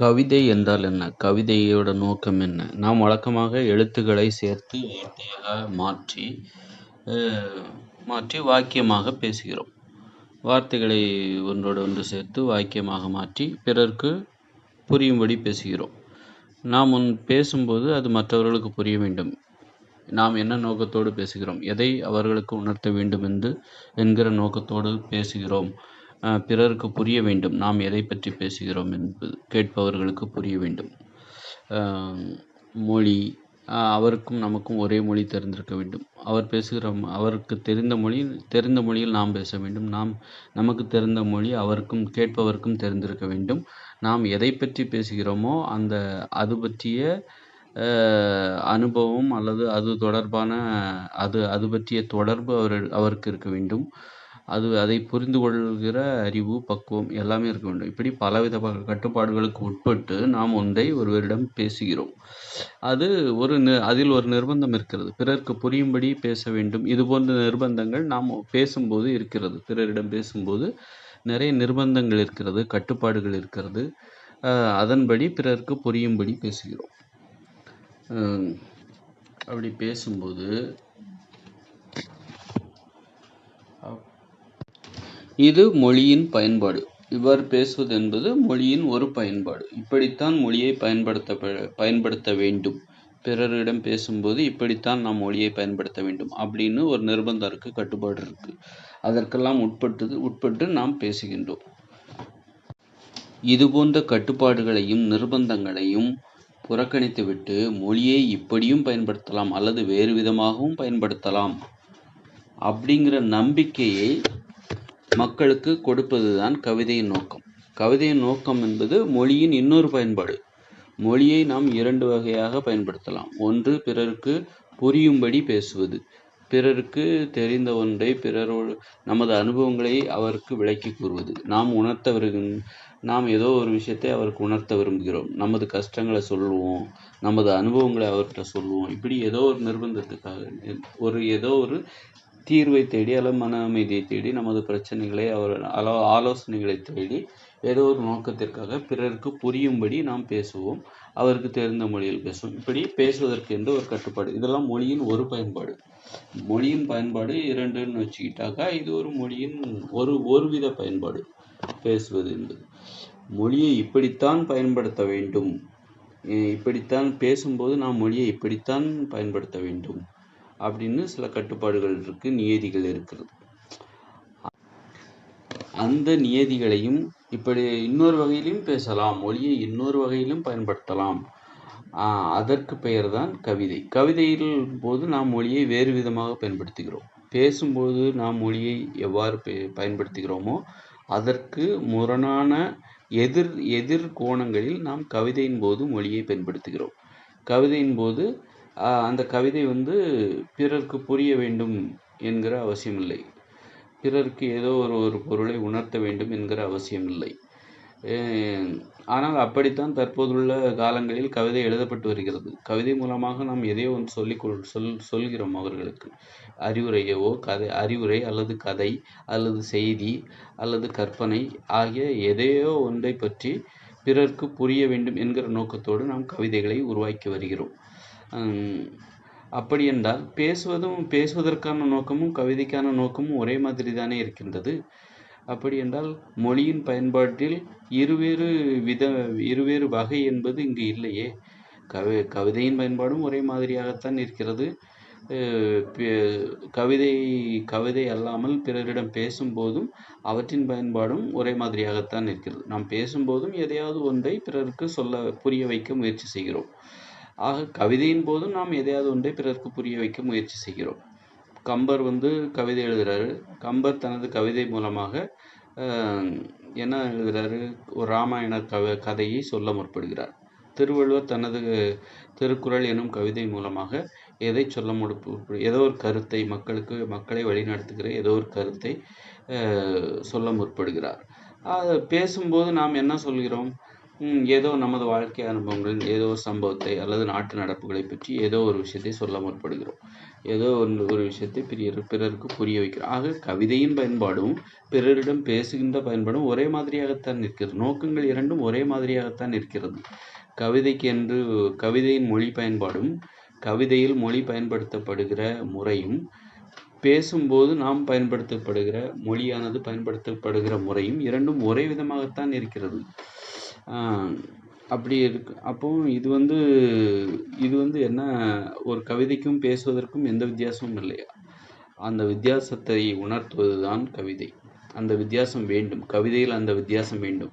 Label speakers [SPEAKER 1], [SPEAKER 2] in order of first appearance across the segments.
[SPEAKER 1] கவிதை என்றால் என்ன? கவிதையோட நோக்கம் என்ன? நாம் வழக்கமாக எழுத்துக்களை சேர்த்து வார்த்தையாக மாற்றி மாற்றி வாக்கியமாக பேசுகிறோம். வார்த்தைகளை ஒன்றோடு ஒன்று சேர்த்து வாக்கியமாக மாற்றி பிறருக்கு புரியும்படி பேசுகிறோம். நாம் முன் பேசும்போது அது மற்றவர்களுக்கு புரிய வேண்டும். நாம் என்ன நோக்கத்தோடு பேசுகிறோம்? எதை அவர்களுக்கு உணர்த்த வேண்டும் என்று என்கிற நோக்கத்தோடு பேசுகிறோம். பிறருக்கு புரிய வேண்டும். நாம் எதை பற்றி பேசுகிறோம் என்பது கேட்பவர்களுக்கு புரிய வேண்டும். மொழி அவருக்கும் நமக்கும் ஒரே மொழி தெரிந்திருக்க வேண்டும். அவர் பேசுகிற அவருக்கு தெரிந்த மொழி தெரிந்த மொழியில் நாம் பேச வேண்டும். நாம் நமக்கு தெரிந்த மொழி அவருக்கும் கேட்பவருக்கும் தெரிந்திருக்க வேண்டும். நாம் எதை பற்றி பேசுகிறோமோ அந்த அது பற்றிய அனுபவம் அல்லது அது தொடர்பான அது அது பற்றிய தொடர்பு அவர் அவருக்கு இருக்க வேண்டும். அது அதை புரிந்து கொள்கிற அறிவு, பக்குவம் எல்லாமே இருக்க வேண்டும். இப்படி பலவித கட்டுப்பாடுகளுக்கு உட்பட்டு நாம் ஒன்றை ஒருவரிடம் பேசுகிறோம். அது ஒரு அதில் ஒரு நிர்பந்தம் இருக்கிறது. பிறருக்கு புரியும்படி பேச வேண்டும். இதுபோன்ற நிர்பந்தங்கள் நாம் பேசும்போது இருக்கிறது. பிறரிடம் பேசும்போது நிறைய நிர்பந்தங்கள் இருக்கிறது. கட்டுப்பாடுகள் இருக்கிறது. அதன்படி பிறருக்கு புரியும்படி பேசுகிறோம். அப்படி பேசும்போது இது மொழியின் பயன்பாடு. இவ்வாறு பேசுவது என்பது மொழியின் ஒரு பயன்பாடு. இப்படித்தான் மொழியை பயன்படுத்த பயன்படுத்த வேண்டும். பிறரிடம் பேசும்போது இப்படித்தான் நாம் மொழியை பயன்படுத்த வேண்டும் அப்படின்னு ஒரு நிர்பந்தம் இருக்கு. கட்டுப்பாடு இருக்கு. அதற்கெல்லாம் உட்பட்டது உட்பட்டு நாம் பேசுகின்றோம். இதுபோன்ற கட்டுப்பாடுகளையும் நிர்பந்தங்களையும் புறக்கணித்துவிட்டு மொழியை இப்படியும் பயன்படுத்தலாம் அல்லது வேறு விதமாகவும் பயன்படுத்தலாம் அப்படிங்கிற நம்பிக்கையை மக்களுக்கு கொடுப்பதுதான் கவிதையின் நோக்கம். கவிதையின் நோக்கம் என்பது மொழியின் இன்னொரு பயன்பாடு. மொழியை நாம் இரண்டு வகையாக பயன்படுத்தலாம். ஒன்று பிறருக்கு புரியும்படி பேசுவது. பிறருக்கு தெரிந்த ஒன்றை பிறரோடு நமது அனுபவங்களை அவருக்கு விளக்கி கூறுவது. நாம் உணர்த்த நாம் ஏதோ ஒரு விஷயத்தை அவருக்கு உணர்த்த விரும்புகிறோம். நமது கஷ்டங்களை சொல்லுவோம். நமது அனுபவங்களை அவர்கிட்ட சொல்லுவோம். இப்படி ஏதோ ஒரு நிர்பந்தத்துக்காக ஒரு ஏதோ ஒரு தீர்வை தேடி அல்லது மன அமைதியை தேடி நமது பிரச்சனைகளை அவர் அலோ ஆலோசனைகளை தேடி ஏதோ ஒரு நோக்கத்திற்காக பிறருக்கு புரியும்படி நாம் பேசுவோம். அவருக்கு தெரிந்த மொழியில் பேசுவோம். இப்படி பேசுவதற்கு என்று ஒரு கட்டுப்பாடு. இதெல்லாம் மொழியின் ஒரு பயன்பாடு. மொழியின் பயன்பாடு இரண்டுன்னு வச்சுக்கிட்டாக்கா இது ஒரு மொழியின் ஒரு ஒருவித பயன்பாடு. பேசுவது என்பது. மொழியை இப்படித்தான் பயன்படுத்த வேண்டும். இப்படித்தான் பேசும்போது நாம் மொழியை இப்படித்தான் பயன்படுத்த வேண்டும். அப்படின்னு சில கட்டுப்பாடுகள் இருக்கு. நியதிகள் இருக்கிறது. அந்த நியதிகளையும் இப்படி இன்னொரு வகையிலும் பேசலாம். மொழியை இன்னொரு வகையிலும் பயன்படுத்தலாம். அதற்கு பெயர்தான் கவிதை. கவிதையில் போது நாம் மொழியை வேறு விதமாக பயன்படுத்துகிறோம். பேசும்போது நாம் மொழியை எவ்வாறு பயன்படுத்துகிறோமோ அதற்கு முரணான எதிர் எதிர் கோணங்களில் நாம் கவிதையின் போது மொழியை பயன்படுத்துகிறோம். கவிதையின் போது அந்த கவிதை வந்து பிறருக்கு புரிய வேண்டும் என்கிற அவசியமில்லை. பிறருக்கு ஏதோ ஒரு ஒரு பொருளை உணர்த்த வேண்டும் என்கிற அவசியமில்லை. ஆனால் அப்படித்தான் தற்போதுள்ள காலங்களில் கவிதை எழுதப்பட்டு வருகிறது. கவிதை மூலமாக நாம் எதையோ ஒன்று சொல்லிக் கொள் சொல் சொல்கிறோம் அவர்களுக்கு. அறிவுரையவோ கதை அறிவுரை அல்லது கதை அல்லது செய்தி அல்லது கற்பனை ஆகிய எதையோ ஒன்றைப் பற்றி பிறருக்கு புரிய வேண்டும் என்கிற நோக்கத்தோடு நாம் கவிதைகளை உருவாக்கி வருகிறோம். அப்படி என்றால் பேசுவதும் பேசுவதற்கான நோக்கமும் கவிதைக்கான நோக்கமும் ஒரே மாதிரி தானே இருக்கின்றது. அப்படியென்றால் மொழியின் பயன்பாட்டில் இருவேறு வித இருவேறு வகை என்பது இங்கு இல்லையே. கவி கவிதையின் பயன்பாடும் ஒரே மாதிரியாகத்தான் இருக்கிறது. கவிதை கவிதை அல்லாமல் பிறரிடம் பேசும்போதும் அவற்றின் பயன்பாடும் ஒரே மாதிரியாகத்தான் இருக்கிறது. நாம் பேசும்போதும் எதையாவது ஒன்றை பிறருக்கு சொல்ல புரிய வைக்க முயற்சி செய்கிறோம். ஆக கவிதையின் போதும் நாம் எதையாவது ஒன்றை பிறருக்கு புரிய வைக்க முயற்சி செய்கிறோம். கம்பர் வந்து கவிதை எழுதுகிறாரு கம்பர் தனது கவிதை மூலமாக என்ன எழுதுகிறாரு ஒரு ராமாயண கவ கதையை சொல்ல முற்படுகிறார். திருவள்ளுவர் தனது திருக்குறள் எனும் கவிதை மூலமாக எதை சொல்ல முற்பு ஏதோ ஒரு கருத்தை மக்களுக்கு மக்களை வழிநடத்துகிற ஏதோ ஒரு கருத்தை சொல்ல முற்படுகிறார். பேசும்போது நாம் என்ன சொல்கிறோம்? ஏதோ நமது வாழ்க்கை அனுபவங்கள் ஏதோ ஒரு சம்பவத்தை அல்லது நாட்டு நடப்புகளை பற்றி ஏதோ ஒரு விஷயத்தை சொல்ல முற்படுகிறோம். ஏதோ ஒரு ஒரு விஷயத்தை பிறர் பிறருக்கு புரிய வைக்கிறோம். ஆக கவிதையின் பயன்பாடும் பிறரிடம் பேசுகின்ற பயன்பாடும் ஒரே மாதிரியாகத்தான் இருக்கிறது நோக்கங்கள் இரண்டும் ஒரே மாதிரியாகத்தான் இருக்கிறது கவிதைக்கு என்று கவிதையின் மொழி பயன்பாடும் கவிதையில் மொழி பயன்படுத்தப்படுகிற முறையும் பேசும்போது நாம் பயன்படுத்தப்படுகிற மொழியானது பயன்படுத்தப்படுகிற முறையும் இரண்டும் ஒரே விதமாகத்தான் இருக்கிறது அப்படி இருக்கு. அப்போ இது வந்து இது வந்து என்ன ஒரு கவிதைக்கும் பேசுவதற்கும் எந்த வித்தியாசமும் இல்லை அந்த வித்தியாசத்தை உணர்த்துவது தான் கவிதை. அந்த வித்தியாசம் வேண்டும். கவிதையில் அந்த வித்தியாசம் வேண்டும்.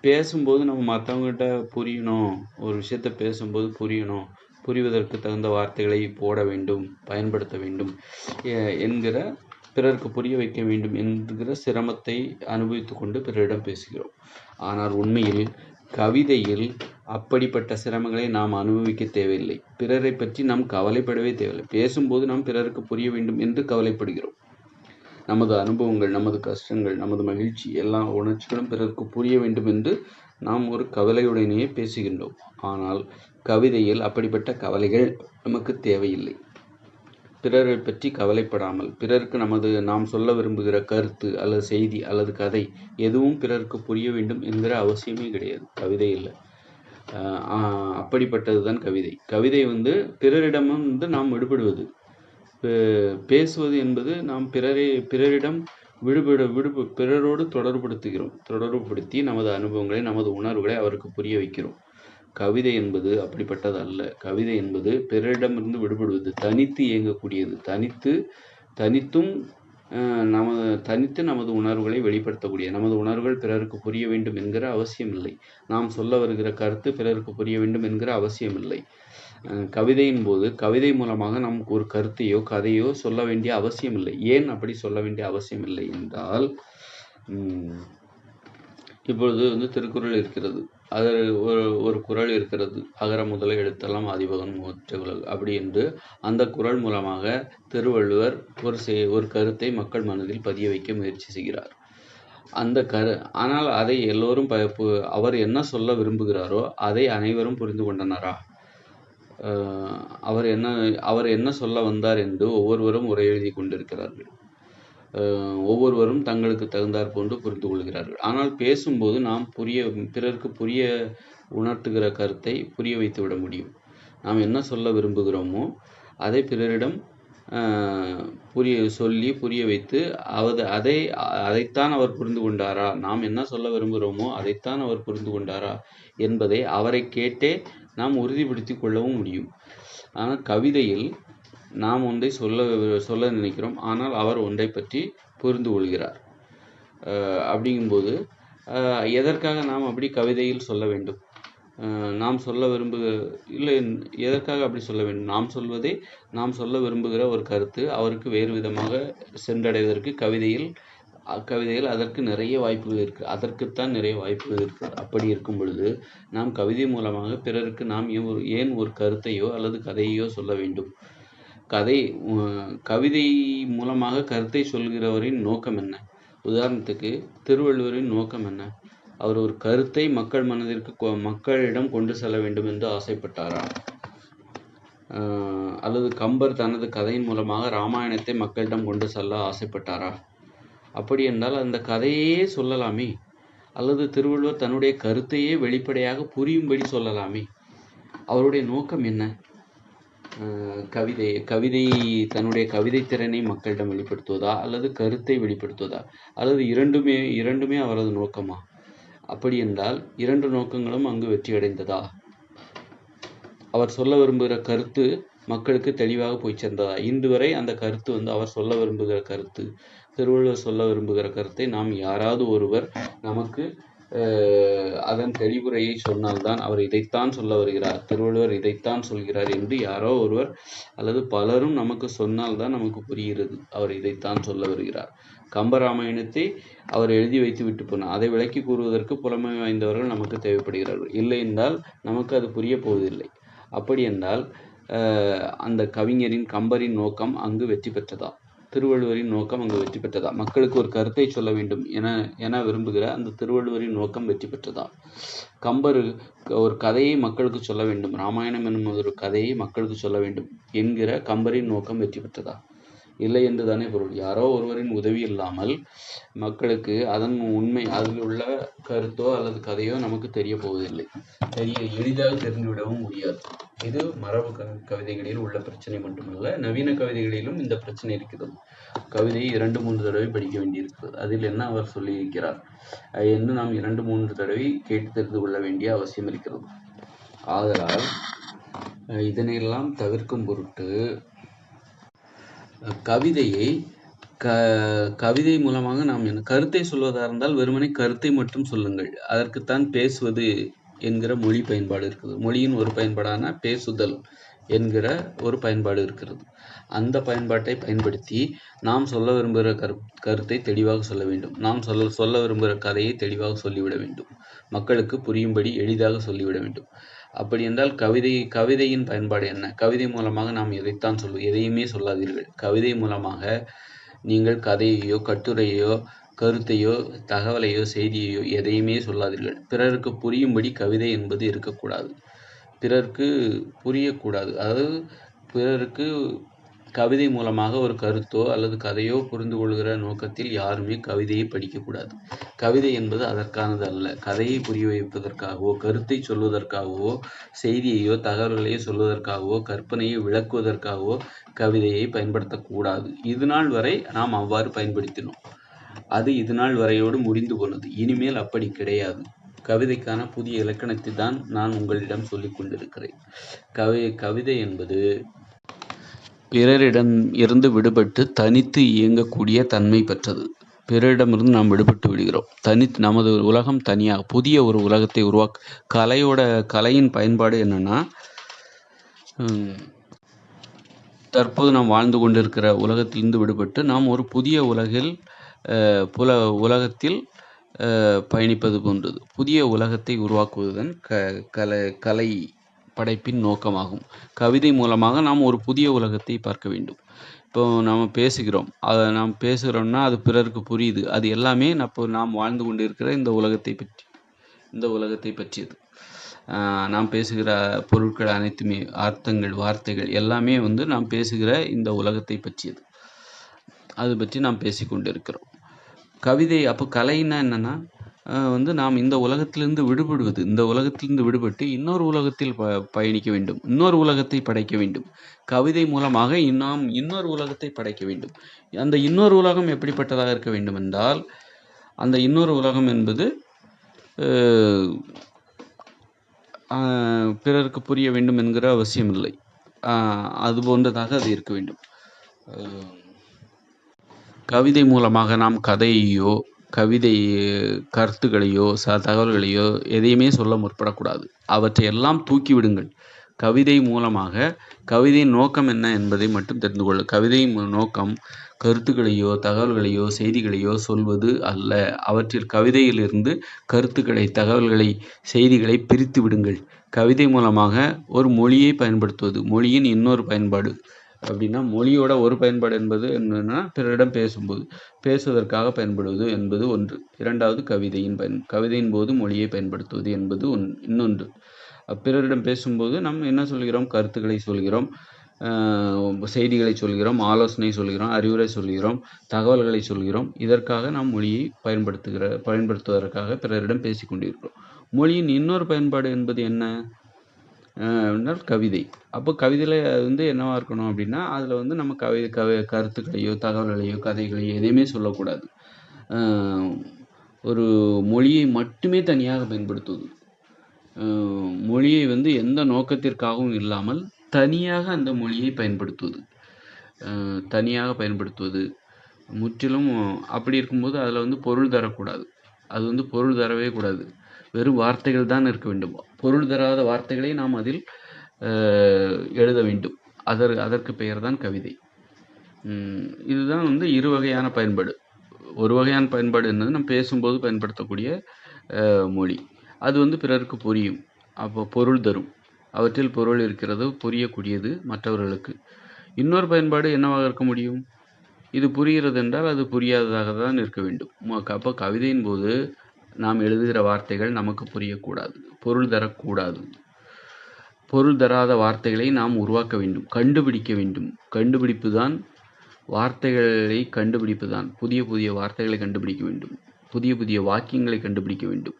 [SPEAKER 1] பேசும்போது நம்ம மற்றவங்ககிட்ட புரியணும். ஒரு விஷயத்த பேசும்போது புரியணும். புரிவதற்கு தகுந்த வார்த்தைகளை போட வேண்டும் பயன்படுத்த வேண்டும் என்கிற பிறருக்கு புரிய வைக்க வேண்டும் என்கிற சிரமத்தை அனுபவித்து கொண்டு பிறரிடம் பேசுகிறோம். ஆனால் உண்மையில் கவிதையில் அப்படிப்பட்ட சிரமங்களை நாம் அனுபவிக்க தேவையில்லை. பிறரை பற்றி நாம் கவலைப்படவே தேவையில்லை. பேசும்போது நாம் பிறருக்கு புரிய வேண்டும் என்று கவலைப்படுகிறோம். நமது அனுபவங்கள் நமது கஷ்டங்கள் நமது மகிழ்ச்சி எல்லா உணர்ச்சிகளும் பிறருக்கு புரிய வேண்டும் என்று நாம் ஒரு கவலையுடனேயே பேசுகின்றோம். ஆனால் கவிதையில் அப்படிப்பட்ட கவலைகள் நமக்கு தேவையில்லை. பிறரை பற்றி கவலைப்படாமல் பிறருக்கு நமது நாம் சொல்ல விரும்புகிற கருத்து அல்லது செய்தி அல்லது கதை எதுவும் பிறருக்கு புரிய வேண்டும் என்கிற அவசியமே கிடையாது. கவிதை இல்லை. அப்படிப்பட்டது தான் கவிதை. கவிதை வந்து பிறரிடம் வந்து நாம் விடுபடுவது. பே- பேசுவது என்பது நாம் பிறரை பிறரிடம் விடுபட விடுப பிறரோடு தொடர்புபடுத்துகிறோம். தொடர்புபடுத்தி நமது அனுபவங்களை நமது உணர்வுகளை அவருக்கு புரிய வைக்கிறோம். கவிதை என்பது அப்படிப்பட்டது அல்ல. கவிதை என்பது பிறரிடமிருந்து விடுபடுவது தனித்து இயங்கக்கூடியது. தனித்து தனித்தும் நமது தனித்து நமது உணர்வுகளை வெளிப்படுத்தக்கூடிய நமது உணர்வுகள் பிறருக்கு புரிய வேண்டும் என்கிற அவசியம் இல்லை நாம் சொல்ல வருகிற கருத்து பிறருக்கு புரிய வேண்டும் என்கிற அவசியம் இல்லை கவிதையின் போது கவிதை மூலமாக நமக்கு ஒரு கருத்தையோ கதையோ சொல்ல வேண்டிய அவசியம் இல்லை ஏன் அப்படி சொல்ல வேண்டிய அவசியம் இல்லை என்றால் இப்பொழுது வந்து திருக்குறள் இருக்கிறது. அது ஒரு ஒரு குறள் இருக்கிறது. அகர முதல எழுத்தெல்லாம் ஆதிபகன் மூற்றகுழல் அப்படி என்று அந்த குறள் மூலமாக திருவள்ளுவர் ஒரு செய் ஒரு கருத்தை மக்கள் மனதில் பதிய வைக்க முயற்சி செய்கிறார். அந்த கரு ஆனால் அதை எல்லோரும் ப அவர் என்ன சொல்ல விரும்புகிறாரோ அதை அனைவரும் புரிந்து கொண்டனரா? அவர் என்ன அவர் என்ன சொல்ல வந்தார் என்று ஒவ்வொருவரும் உரை எழுதி கொண்டிருக்கிறார்கள். ஒவ்வொருவரும் தங்களுக்கு தகுந்தாற் போன்று புரிந்து கொள்கிறார்கள். ஆனால் பேசும்போது நாம் புரிய பிறருக்கு புரிய உணர்த்துகிற கருத்தை புரிய வைத்து விட முடியும். நாம் என்ன சொல்ல விரும்புகிறோமோ அதை பிறரிடம் புரிய சொல்லி புரிய வைத்து அவது அதை அதைத்தான் அவர் புரிந்து கொண்டாரா? நாம் என்ன சொல்ல விரும்புகிறோமோ அதைத்தான் அவர் புரிந்து கொண்டாரா என்பதை அவரை கேட்டே நாம் உறுதிப்படுத்தி கொள்ளவும் முடியும். ஆனால் கவிதையில் நாம் ஒன்றை சொல்ல சொல்ல நினைக்கிறோம். ஆனால் அவர் ஒன்றை பற்றி புரிந்து கொள்கிறார். அப்படிங்கும்போது எதற்காக நாம் அப்படி கவிதையில் சொல்ல வேண்டும்? நாம் சொல்ல விரும்புகிற இல்லை எதற்காக அப்படி சொல்ல வேண்டும்? நாம் சொல்வதை நாம் சொல்ல விரும்புகிற ஒரு கருத்து அவருக்கு வேறு விதமாக சென்றடைவதற்கு கவிதையில் அக்கவிதையில் கவிதையில் அதற்கு நிறைய வாய்ப்புகள் இருக்கு. அதற்குத்தான் நிறைய வாய்ப்புகள் இருக்கு. அப்படி இருக்கும் பொழுது நாம் கவிதை மூலமாக பிறருக்கு நாம் ஒரு- ஏன் ஒரு கருத்தையோ அல்லது கதையோ சொல்ல வேண்டும்? கதை கவிதை மூலமாக கருத்தை சொல்கிறவரின் நோக்கம் என்ன? உதாரணத்துக்கு திருவள்ளுவரின் நோக்கம் என்ன? அவர் ஒரு கருத்தை மக்கள் மனதிற்கு கொ- மக்களிடம் கொண்டு செல்ல வேண்டும் என்று ஆசைப்பட்டாரா? அல்லது கம்பர் தனது கதையின் மூலமாக ராமாயணத்தை மக்களிடம் கொண்டு செல்ல ஆசைப்பட்டாரா? அப்படி என்றால் அந்த கதையே சொல்லலாமே. அல்லது திருவள்ளுவர் தன்னுடைய கருத்தையே வெளிப்படையாக புரியும்படி சொல்லலாமே. அவருடைய நோக்கம் என்ன? கவிதை கவிதை தன்னுடைய கவிதை திறனை மக்களிடம் வெளிப்படுத்துவதா? அல்லது கருத்தை வெளிப்படுத்துவதா? அல்லது இரண்டுமே இரண்டுமே அவரது நோக்கமா? அப்படி என்றால் இரண்டு நோக்கங்களும் அங்கு வெற்றியடைந்ததா? அவர் சொல்ல விரும்புகிற கருத்து மக்களுக்கு தெளிவாக போய் சேர்ந்ததா? இன்று வரை அந்த கருத்து வந்து அவர் சொல்ல விரும்புகிற கருத்து திருவள்ளுவர் சொல்ல விரும்புகிற கருத்தை நாம் யாராவது ஒருவர் நமக்கு அதன் தெளிவுரையை சொன்னால்தான் அவர் இதைத்தான் சொல்ல வருகிறார். திருவள்ளுவர் இதைத்தான் சொல்கிறார் என்று யாரோ ஒருவர் அல்லது பலரும் நமக்கு சொன்னால்தான் நமக்கு புரிகிறது. அவர் இதைத்தான் சொல்ல வருகிறார். கம்பராமாயணத்தை அவர் எழுதி வைத்து விட்டு போனார். அதை விளக்கி கூறுவதற்கு புலமை வாய்ந்தவர்கள் நமக்கு தேவைப்படுகிறார்கள். இல்லை என்றால் நமக்கு அது புரிய போவதில்லை. அப்படி என்றால் அந்த கவிஞரின் கம்பரின் நோக்கம் அங்கு வெற்றி பெற்றதா? திருவள்ளுவரின் நோக்கம் அங்கு வெற்றி பெற்றதா? மக்களுக்கு ஒரு கருத்தை சொல்ல வேண்டும் என என விரும்புகிற அந்த திருவள்ளுவரின் நோக்கம் வெற்றி பெற்றதா? கம்பர் ஒரு கதையை மக்களுக்கு சொல்ல வேண்டும். ராமாயணம் என்னும் ஒரு கதையை மக்களுக்கு சொல்ல வேண்டும் என்கிற கம்பரின் நோக்கம் வெற்றி பெற்றதா? இல்லை என்று தானே பொருள். யாரோ ஒருவரின் உதவி இல்லாமல் மக்களுக்கு அதன் உண்மை அதில் உள்ள கருத்தோ அல்லது கதையோ நமக்கு தெரிய போவதில்லை. தெரிய எளிதாக தெரிந்துவிடவும் முடியாது. இது மரபு க கவிதைகளில் உள்ள பிரச்சனை மட்டுமல்ல நவீன கவிதைகளிலும் இந்த பிரச்சனை இருக்கிறது. கவிதையை இரண்டு மூன்று தடவை படிக்க வேண்டியிருக்கிறது. அதில் என்ன அவர் சொல்லியிருக்கிறார்? என்று நாம் இரண்டு மூன்று தடவை கேட்டு தெரிந்து கொள்ள வேண்டிய அவசியம் இருக்கிறது. ஆதலால் இதனையெல்லாம் தவிர்க்கும் பொருட்டு கவிதையை க கவிதை மூலமாக நாம் என்ன கருத்தை சொல்வதாக இருந்தால் வெறுமனே கருத்தை மட்டும் சொல்லுங்கள். அதற்குத்தான் பேசுவது என்கிற மொழி பயன்பாடு இருக்குது. மொழியின் ஒரு பயன்பாடான பேசுதல் என்கிற ஒரு பயன்பாடு இருக்கிறது. அந்த பயன்பாட்டை பயன்படுத்தி நாம் சொல்ல விரும்புகிற கரு கருத்தை தெளிவாக சொல்ல வேண்டும். நாம் சொல்ல சொல்ல விரும்புகிற கதையை தெளிவாக சொல்லிவிட வேண்டும். மக்களுக்கு புரியும்படி எளிதாக சொல்லிவிட வேண்டும். அப்படி என்றால் கவிதை கவிதையின் பயன்பாடு என்ன? கவிதை மூலமாக நாம் எதைத்தான் சொல்வது எதையுமே சொல்லாதீர்கள். கவிதை மூலமாக நீங்கள் கதையையோ கட்டுரையோ கருத்தையோ தகவலையோ செய்தியையோ எதையுமே சொல்லாதீர்கள். பிறருக்கு புரியும்படி கவிதை என்பது இருக்கக்கூடாது. பிறருக்கு புரியக்கூடாது. அதாவது பிறருக்கு கவிதை மூலமாக ஒரு கருத்தோ அல்லது கதையோ புரிந்து கொள்கிற நோக்கத்தில் யாருமே கவிதையை படிக்கக்கூடாது. கவிதை என்பது அதற்கானது அல்ல. கதையை புரிய வைப்பதற்காகவோ கருத்தை சொல்வதற்காகவோ செய்தியையோ தகவல்களையோ சொல்வதற்காகவோ கற்பனையை விளக்குவதற்காகவோ கவிதையை பயன்படுத்தக்கூடாது. இது நாள் வரை நாம் அவ்வாறு பயன்படுத்தினோம். அது இது நாள் வரையோடு முடிந்து போனது. இனிமேல் அப்படி கிடையாது. கவிதைக்கான புதிய இலக்கணத்தை தான் நான் உங்களிடம் சொல்லிக் கொண்டிருக்கிறேன். கவி கவிதை என்பது பிறரிடம் இருந்து விடுபட்டு தனித்து இயங்கக்கூடிய தன்மை பெற்றது. பிறரிடமிருந்து நாம் விடுபட்டு விடுகிறோம். தனித்து நமது உலகம் தனியாக புதிய ஒரு உலகத்தை உருவாக்க கலையோட கலையின் பயன்பாடு என்னென்னா தற்போது நாம் வாழ்ந்து கொண்டிருக்கிற உலகத்திலிருந்து விடுபட்டு நாம் ஒரு புதிய உலகில் புல உலகத்தில் பயணிப்பது போன்றது. புதிய உலகத்தை உருவாக்குவதுதான் க கலை கலை படைப்பின் நோக்கமாகும். கவிதை மூலமாக நாம் ஒரு புதிய உலகத்தை பார்க்க வேண்டும். இப்போ நாம் பேசுகிறோம். அதை நாம் பேசுகிறோம்னா அது பிறருக்கு புரியுது. அது எல்லாமே இப்போ நாம் வாழ்ந்து கொண்டிருக்கிற இந்த உலகத்தை பற்றி இந்த உலகத்தை பற்றியது. நாம் பேசுகிற பொருட்கள் அனைத்துமே அர்த்தங்கள் வார்த்தைகள் எல்லாமே வந்து நாம் பேசுகிற இந்த உலகத்தை பற்றியது. அது பற்றி நாம் பேசிக்கொண்டிருக்கிறோம். கவிதை அப்போ கலைன்னா என்னன்னா வந்து நாம் இந்த உலகத்திலிருந்து விடுபடுவது இந்த உலகத்திலிருந்து விடுபட்டு இன்னொரு உலகத்தில் ப பயணிக்க வேண்டும் இன்னொரு உலகத்தை படைக்க வேண்டும். கவிதை மூலமாக நாம் இன்னொரு உலகத்தை படைக்க வேண்டும். அந்த இன்னொரு உலகம் எப்படிப்பட்டதாக இருக்க வேண்டும் என்றால் அந்த இன்னொரு உலகம் என்பது பிறருக்கு புரிய வேண்டும் என்கிற அவசியம் இல்லை அது போன்றதாக அது இருக்க வேண்டும். கவிதை மூலமாக நாம் கதையையோ கவிதை கருத்துக்களையோ ச தகவல்களையோ எதையுமே சொல்ல முற்படக்கூடாது. அவற்றை எல்லாம் தூக்கி விடுங்கள் கவிதை மூலமாக கவிதையின் நோக்கம் என்ன என்பதை மட்டும் தெரிந்து கொள்ள கவிதையின் நோக்கம் கருத்துக்களையோ தகவல்களையோ செய்திகளையோ சொல்வது அல்ல. அவற்றில் கவிதையிலிருந்து கருத்துக்களை தகவல்களை செய்திகளை பிரித்து விடுங்கள் கவிதை மூலமாக ஒரு மொழியை பயன்படுத்துவது மொழியின் இன்னொரு பயன்பாடு அப்படின்னா மொழியோட ஒரு பயன்பாடு என்பது என்னன்னா பிறரிடம் பேசும்போது பேசுவதற்காக பயன்படுவது என்பது ஒன்று. இரண்டாவது கவிதையின் பயன் கவிதையின் போது மொழியை பயன்படுத்துவது என்பது ஒன் இன்னொன்று. பிறரிடம் பேசும்போது நாம் என்ன சொல்கிறோம்? கருத்துக்களை சொல்கிறோம் செய்திகளை சொல்கிறோம் ஆலோசனை சொல்கிறோம் அறிவுரை சொல்கிறோம் தகவல்களை சொல்கிறோம். இதற்காக நாம் மொழியை பயன்படுத்துகிற பயன்படுத்துவதற்காக பிறரிடம் பேசிக்கொண்டிருக்கிறோம். மொழியின் இன்னொரு பயன்பாடு என்பது என்ன? என்றால் கவிதை. அப்போ கவிதையில் வந்து என்னவாக இருக்கணும் அப்படின்னா அதில் வந்து நம்ம கவி கவி கருத்துக்களையோ தகவல்களையோ கதைகளையோ எதையுமே சொல்லக்கூடாது. ஒரு மொழியை மட்டுமே தனியாக பயன்படுத்துவது. மொழியை வந்து எந்த நோக்கத்திற்காகவும் இல்லாமல் தனியாக அந்த மொழியை பயன்படுத்துவது. தனியாக பயன்படுத்துவது. முற்றிலும் அப்படி இருக்கும்போது அதில் வந்து பொருள் தரக்கூடாது. அது வந்து பொருள் தரவே கூடாது. வெறும் வார்த்தைகள் தான் இருக்க வேண்டும். பொருள் தராத வார்த்தைகளை நாம் அதில் எழுத வேண்டும். அதர் அதற்கு பெயர் தான் கவிதை. இதுதான் வந்து இரு வகையான பயன்பாடு. ஒரு வகையான பயன்பாடு என்னது? நம்ம பேசும்போது பயன்படுத்தக்கூடிய மொழி. அது வந்து பிறருக்கு புரியும். அப்போ பொருள் தரும். அவற்றில் பொருள் இருக்கிறது புரியக்கூடியது மற்றவர்களுக்கு. இன்னொரு பயன்பாடு என்னவாக இருக்க முடியும்? இது புரிகிறது என்றால் அது புரியாததாக தான் இருக்க வேண்டும். அப்போ கவிதையின் போது நாம் எழுதுகிற வார்த்தைகள் நமக்கு புரியக்கூடாது பொருள் தரக்கூடாது. பொருள் தராத வார்த்தைகளை நாம் உருவாக்க வேண்டும் கண்டுபிடிக்க வேண்டும். கண்டுபிடிப்பு தான் வார்த்தைகளை கண்டுபிடிப்பு தான் புதிய புதிய வார்த்தைகளை கண்டுபிடிக்க வேண்டும். புதிய புதிய வாக்கியங்களை கண்டுபிடிக்க வேண்டும்.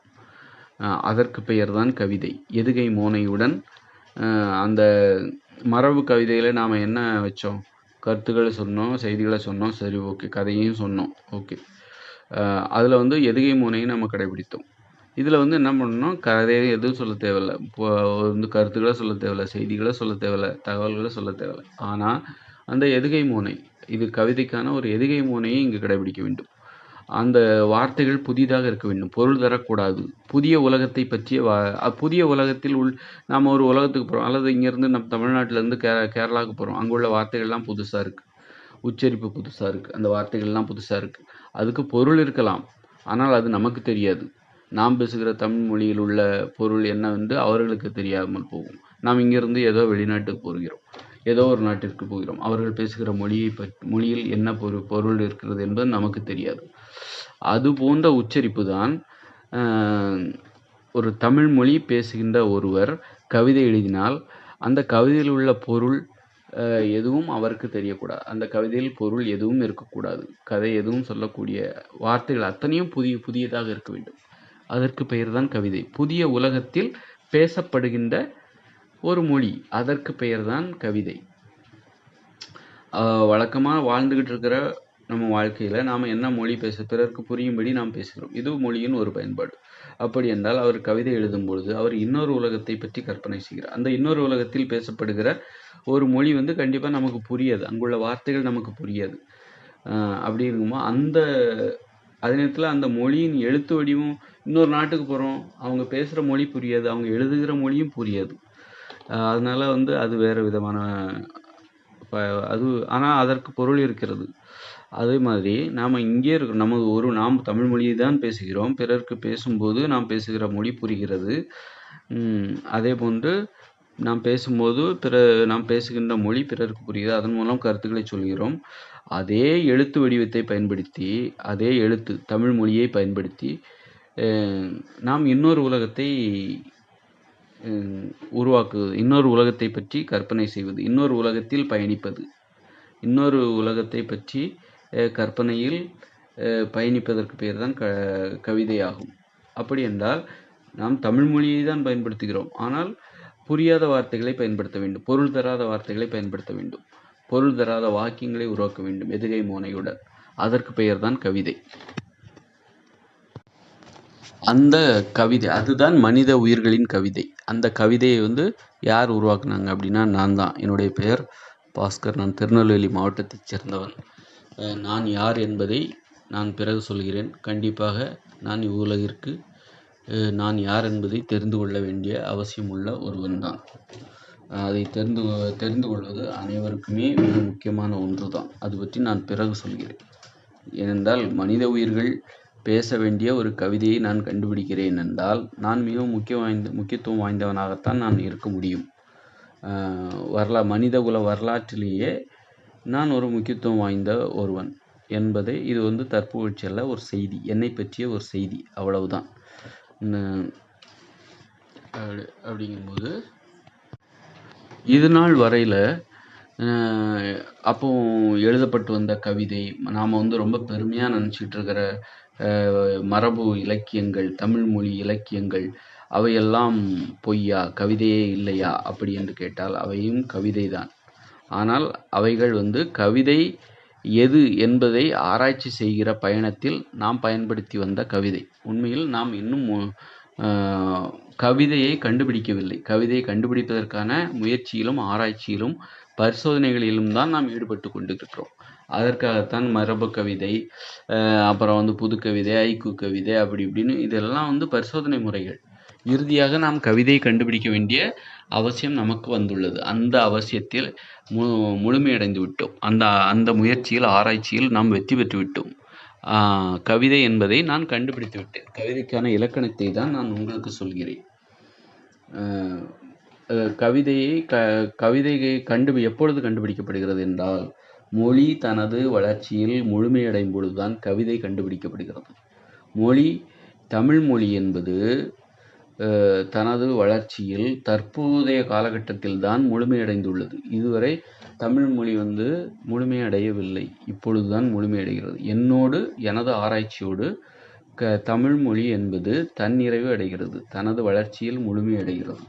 [SPEAKER 1] அதற்கு பெயர்தான் கவிதை. எதுகை மோனையுடன் அந்த மரபு கவிதையில் நாம் என்ன வச்சோம்? கருத்துக்களை சொன்னோம் செய்திகளை சொன்னோம் சரி ஓகே கதையும் சொன்னோம் ஓகே. அதில் வந்து எதுகை மோனையும் நம்ம கடைபிடித்தோம். இதில் வந்து என்ன பண்ணணும் கதையை எதுவும் சொல்ல தேவையில்ல. இப்போ வந்து கருத்துக்களை சொல்ல தேவையில்ல செய்திகளை சொல்ல தேவையில்ல தகவல்களை சொல்ல தேவையில்ல. ஆனால் அந்த எதுகை மூனை இது கவிதைக்கான ஒரு எதுகை மோனையை இங்கு கடைபிடிக்க வேண்டும். அந்த வார்த்தைகள் புதிதாக இருக்க வேண்டும். பொருள் தரக்கூடாது. புதிய உலகத்தை பற்றிய வா புதிய உலகத்தில் உள் நாம் ஒரு உலகத்துக்கு போகிறோம் அல்லது இங்கேருந்து நம்ம தமிழ்நாட்டிலேருந்து கே கேரளாவுக்கு போகிறோம் அங்கே உள்ள வார்த்தைகள்லாம் புதுசாக இருக்குது உச்சரிப்பு புதுசாக இருக்குது அந்த வார்த்தைகள்லாம் புதுசாக இருக்குது அதுக்கு பொருள் இருக்கலாம். ஆனால் அது நமக்கு தெரியாது. நாம் பேசுகிற தமிழ் மொழியில் உள்ள பொருள் என்னவென்று அவர்களுக்கு தெரியாமல் போகும். நாம் இங்கிருந்து ஏதோ வெளிநாட்டுக்கு போகிறோம். ஏதோ ஒரு நாட்டிற்கு போகிறோம். அவர்கள் பேசுகிற மொழியை பற்றி மொழியில் என்ன பொரு பொருள் இருக்கிறது என்பது நமக்கு தெரியாது. அது போன்ற உச்சரிப்பு தான் ஒரு தமிழ் மொழி பேசுகின்ற ஒருவர் கவிதை எழுதினால் அந்த கவிதையில் உள்ள பொருள் எதுவும் அவருக்கு தெரியக்கூடாது. அந்த கவிதையில் பொருள் எதுவும் இருக்கக்கூடாது. கதை எதுவும் சொல்லக்கூடிய வார்த்தைகள் அத்தனையும் புதிய புதியதாக இருக்க வேண்டும். அதற்கு பெயர் தான் கவிதை. புதிய உலகத்தில் பேசப்படுகின்ற ஒரு மொழி. அதற்கு பெயர் தான் கவிதை வழக்கமாக வாழ்ந்துக்கிட்டு இருக்கிற நம்ம வாழ்க்கையில் நாம் என்ன மொழி பேச பிறருக்கு புரியும்படி நாம் பேசுகிறோம். இது மொழியின் ஒரு பயன்பாடு. அப்படி என்றால் அவர் கவிதை எழுதும் பொழுது அவர் இன்னொரு உலகத்தை பற்றி கற்பனை செய்கிறார். அந்த இன்னொரு உலகத்தில் பேசப்படுகிற ஒரு மொழி வந்து கண்டிப்பாக நமக்கு புரியாது. அங்குள்ள வார்த்தைகள் நமக்கு புரியாது. அப்படி இருக்கும்போது அந்த அதே நேரத்தில் அந்த மொழியின் எழுத்து வடிவம் இன்னொரு நாட்டுக்கு போகிறோம் அவங்க பேசுகிற மொழி புரியாது. அவங்க எழுதுகிற மொழியும் புரியாது. அதனால் அதனால வந்து அது வேறு விதமான அது ஆனால் அதற்கு பொருள் இருக்கிறது. அதே மாதிரி நாம் இங்கே இருக்கிற நமது ஒரு நாம் தமிழ் மொழியை தான் பேசுகிறோம். பிறருக்கு பேசும்போது நாம் பேசுகிற மொழி புரிகிறது. அதே போன்று நாம் பேசும்போது பிற நாம் பேசுகின்ற மொழி பிறருக்கு புரிகிறது. அதன் மூலம் கருத்துக்களை சொல்கிறோம். அதே எழுத்து வடிவத்தை பயன்படுத்தி அதே எழுத்து தமிழ் மொழியை பயன்படுத்தி நாம் இன்னொரு உலகத்தை உருவாக்குவது இன்னொரு உலகத்தை பற்றி கற்பனை செய்வது இன்னொரு உலகத்தில் பயணிப்பது இன்னொரு உலகத்தை பற்றி கற்பனையில் பயணிப்பதற்கு பெயர் தான் க கவிதையாகும். அப்படி என்றால் நாம் தமிழ் மொழியை தான் பயன்படுத்துகிறோம். ஆனால் புரியாத வார்த்தைகளை பயன்படுத்த வேண்டும். பொருள் தராத வார்த்தைகளை பயன்படுத்த வேண்டும். பொருள் தராத வாக்கியங்களை உருவாக்க வேண்டும் எதுகை மோனையுடன். அதற்கு பெயர் தான் கவிதை. அந்த கவிதை அதுதான் மனித உயிர்களின் கவிதை. அந்த கவிதையை வந்து யார் உருவாக்குனாங்க அப்படின்னா நான் தான். என்னுடைய பெயர் பாஸ்கர். நான் திருநெல்வேலி மாவட்டத்தைச் சேர்ந்தவன். நான் யார் என்பதை நான் பிறகு சொல்கிறேன். கண்டிப்பாக நான் இவ்வுலகிற்கு நான் யார் என்பதை தெரிந்து கொள்ள வேண்டிய அவசியம் உள்ள ஒருவன் தான் அதை தெரிந்து தெரிந்து கொள்வது அனைவருக்குமே மிக முக்கியமான ஒன்று தான் அது பற்றி நான் பிறகு சொல்கிறேன். ஏனென்றால் மனித உயிர்கள் பேச வேண்டிய ஒரு கவிதையை நான் கண்டுபிடிக்கிறேன் என்றால் நான் மிகவும் முக்கிய வாய்ந்த முக்கியத்துவம் வாய்ந்தவனாகத்தான் நான் இருக்க முடியும். வரலா வரலா மனிதகுல வரலாற்றிலேயே நான் ஒரு முக்கியத்துவம் வாய்ந்த ஒருவன் என்பது இது வந்து தற்புகழ்ச்சி அல்ல ஒரு செய்தி. என்னை பற்றிய ஒரு செய்தி. அவ்வளவுதான். அப்படிங்கும்போது இது நாள் வரையில் அப்போ எழுதப்பட்டு வந்த கவிதை நாம் வந்து ரொம்ப பெருமையாக நினச்சிட்டு இருக்கிற மரபு இலக்கியங்கள் தமிழ் மொழி இலக்கியங்கள் அவையெல்லாம் பொய்யா கவிதையே இல்லையா அப்படி என்று கேட்டால் அவையும் கவிதை தான் ஆனால் அவைகள் வந்து கவிதை எது என்பதை ஆராய்ச்சி செய்கிற பயணத்தில் நாம் பயன்படுத்தி வந்த கவிதை. உண்மையில் நாம் இன்னும் மு- கவிதையை கண்டுபிடிக்கவில்லை. கவிதையை கண்டுபிடிப்பதற்கான முயற்சியிலும் ஆராய்ச்சியிலும் பரிசோதனைகளிலும் தான் நாம் ஈடுபட்டு கொண்டிருக்கிறோம். அதற்காகத்தான் மரபு கவிதை அப்புறம் வந்து புது கவிதை ஐக்கு கவிதை அப்படி இப்படின்னு இதெல்லாம் வந்து பரிசோதனை முறைகள். இறுதியாக நாம் கவிதையை கண்டுபிடிக்க வேண்டிய அவசியம் நமக்கு வந்துள்ளது. அந்த அவசியத்தில் மு முழுமையடைந்து விட்டோம். அந்த அந்த முயற்சியில் ஆராய்ச்சியில் நாம் வெற்றி பெற்று விட்டோம். கவிதை என்பதை நான் கண்டுபிடித்து விட்டேன். கவிதைக்கான இலக்கணத்தை தான் நான் உங்களுக்கு சொல்கிறேன். கவிதையை க கவிதையை கண்டு எப்பொழுது கண்டுபிடிக்கப்படுகிறது என்றால் மொழி தனது வளர்ச்சியில் முழுமையடையும் பொழுதுதான் கவிதை கண்டுபிடிக்கப்படுகிறது. மொழி தமிழ் மொழி என்பது தனது வளர்ச்சியில் தற்போதைய காலகட்டத்தில் தான் முழுமையடைந்துள்ளது. இதுவரை தமிழ் மொழி வந்து முழுமையடையவில்லை. இப்பொழுதுதான் முழுமையடைகிறது. என்னோடு எனது ஆராய்ச்சியோடு க தமிழ் மொழி என்பது தன்னிறைவு அடைகிறது. தனது வளர்ச்சியில் முழுமையடைகிறது.